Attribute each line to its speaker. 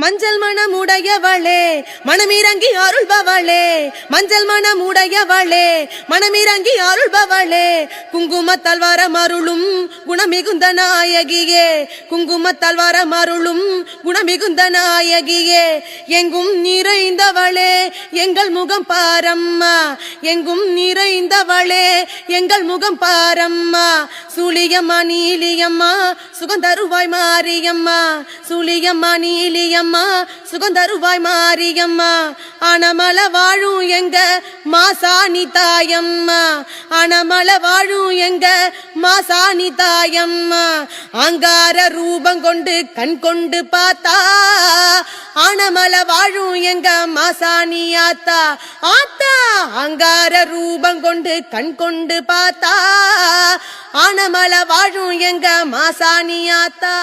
Speaker 1: மஞ்சள் மனம் உடையவளே மனமிறங்கி அருள்பவளே மஞ்சள் மனம் உடையவளே மனமிறங்கி அருள்பவளே. குங்குமத்தால் வரம் அருளும் குணமிகுந்த நாயகியே குங்குமத்தால் வரம் அருளும் குணமிகுந்த நாயகியே. எங்கும் நிறைந்தவளே எங்கள் முகம் பாரம்மா எங்கும் நிறைந்தவளே எங்கள் முகம் பாரம்மா. சூழியம்மா நீலியம்மா சுகந்தருவாய் மாரியம்மா. சூழியம்மா நீலியம்மா சுகந்தருவாய் மாரியம்மா. அனமல வாழும் எங்க மாசாணி தாயம்மா. அனமல வாழும் எங்க மாசாணி தாயம்மா. அங்கார ரூபம் கொண்டு கண் கொண்டு பார்த்தா அனமல வாழும் எங்க மாசாணி ஆத்தா ஆத்தா அங்கார ரூபம் கொண்டு கண் கொண்டு பார்த்தா. ஆனமல வாழும் எங்க மாசாணி ஆத்தா